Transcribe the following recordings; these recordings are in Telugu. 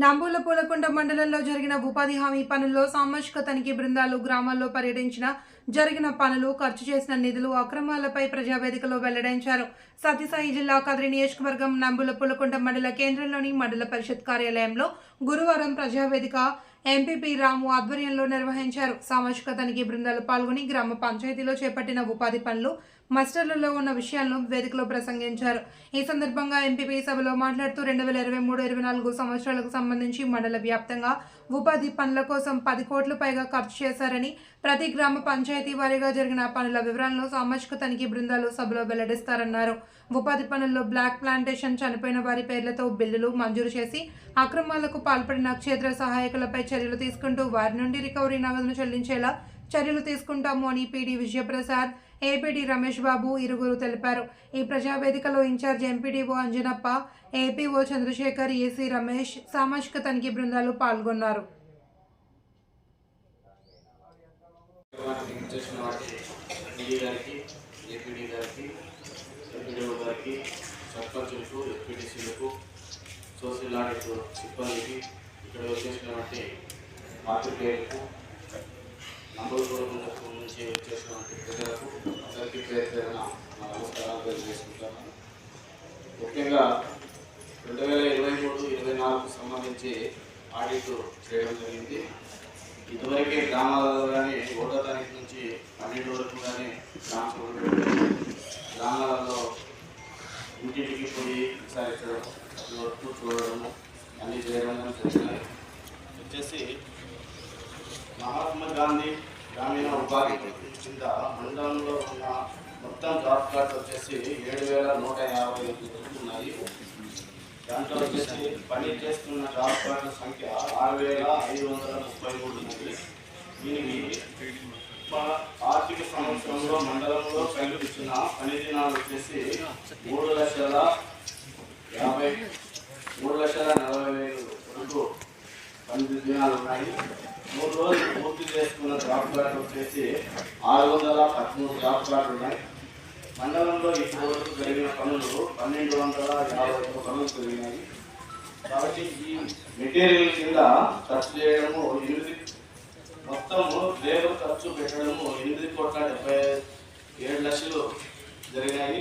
నాంబూల పూలకొండ మండలంలో జరిగిన ఉపాధి హామీ పనుల్లో సామాజిక తనిఖీ బృందాలు గ్రామాల్లో పర్యటించిన జరిగిన పనులు ఖర్చు చేసిన నిధులు అక్రమాలపై ప్రజావేదికలో వెల్లడించారు. సత్యసాయి జిల్లా కదిరి నియోజకవర్గం నాంబూల పూలకొండ మండల కేంద్రంలోని మండల పరిషత్ కార్యాలయంలో గురువారం ప్రజావేదిక ఎంపీపీ రాము ఆధ్వర్యంలో నిర్వహించారు. సామాజిక తనిఖీ బృందాలు పాల్గొని గ్రామ పంచాయతీలో చేపట్టిన ఉపాధి పనులు మస్టర్లలో ఉన్న విషయాలను వేదికలో ప్రసంగించారు. ఈ సందర్భంగా ఎంపీపీ సభలో మాట్లాడుతూ రెండు వేల ఇరవై మూడు ఇరవై నాలుగు సంవత్సరాలకు సంబంధించి మండల వ్యాప్తంగా ఉపాధి పనుల కోసం పది కోట్లు పైగా ఖర్చు చేశారని ప్రతి గ్రామ పంచాయతీ వారీగా జరిగిన పనుల వివరాలను సామాజిక తనిఖీ బృందాలు సభలో వెల్లడిస్తారన్నారు. ఉపాధి పనుల్లో బ్లాక్ ప్లాంటేషన్ చనిపోయిన వారి పేర్లతో బిల్లులు మంజూరు చేసి అక్రమాలకు పాల్పడిన క్షేత్ర సహాయకులపై చర్యలు తీసుకుంటూ వారి నుండి రికవరీ నగదును చెల్లించేలా చర్యలు తీసుకుంటాము అని పీడీ విజయప్రసాద్ ఏపీడీ రమేష్ బాబు ఇరుగురు తెలిపారు. ఈ ప్రజావేదికలో incharge MPDO Anjanappa APO Chandrashekar AC Ramesh సామాజిక తనిఖీ బృందాలు పాల్గొన్నారు. వాటికి చేసిన డిఈ గారికి ఏపీడీ గారికి ఎంపీడీఓ గారికి సర్పంచులకు ఎస్పీడీసీలకు సోషల్ ఆడిట్ సిబ్బందికి ఇక్కడ వచ్చేసినటువంటి పాత్రికేయులకు నంబర్ నుంచి వచ్చేసినటువంటి ప్రజలకు అందరికీ పేరు నమస్కారాలు తెలియజేసుకుంటాను ముఖ్యంగా రెండు వేల ఇరవై మూడు ఇరవై నాలుగుకు సంబంధించి ఆడిట్ చేయడం జరిగింది. ఇదివరకే గ్రామాలలో కానీ ఒకటో పన్నెండు వరకు కానీ గ్రామాలలో ఇంటింటికి పోయి విచారించడం వరకు చూడడము అన్ని చేయడం జరిగినాయి వచ్చేసి మహాత్మా గాంధీ గ్రామీణ ఉపాధి కింద మండలంలో ఉన్న మొత్తం జాబ్ కార్డ్స్ వచ్చేసి ఏడు వేల నూట యాభై ఎనిమిది ఉన్నాయి. దాంట్లో వచ్చేసి పని చేస్తున్న జాబ్ కార్డుల సంఖ్య ఆరు వేల ఐదు వందల ముప్పై మూడు ఉంది దీనికి ఆర్థిక సంవత్సరంలో మండలంలో కల్పించిన పని దినాలు వచ్చేసి మూడు లక్షల యాభై మూడు లక్షల నలభై వేలు వరకు పని దినాలు ఉన్నాయి. మూడు రోజులు పూర్తి చేసుకున్న జాబ్ కార్డు వచ్చేసి ఆరు వందల పదమూడు జాబ్ కార్డు ఉన్నాయి. మండలంలో ఇప్పటి వరకు జరిగిన పనులు పన్నెండు వందల యాభై ఒక్క పనులు జరిగినాయి. కాబట్టి ఈ మెటీరియల్ కింద ఖర్చు చేయడము ఎనిమిది మొత్తము లేబర్ ఖర్చు పెట్టడము ఎనిమిది కోట్ల డెబ్బై ఏడు లక్షలు జరిగాయి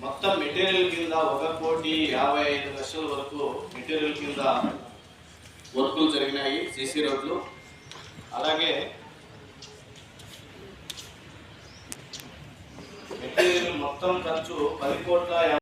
మొత్తం మెటీరియల్ కింద ఒక కోటి యాభై ఐదు లక్షల వరకు మెటీరియల్ కింద వర్కులు జరిగినాయి సీసీ రోడ్లు. అలాగే మెటీరియల్ మొత్తం ఖర్చు పది కోట్ల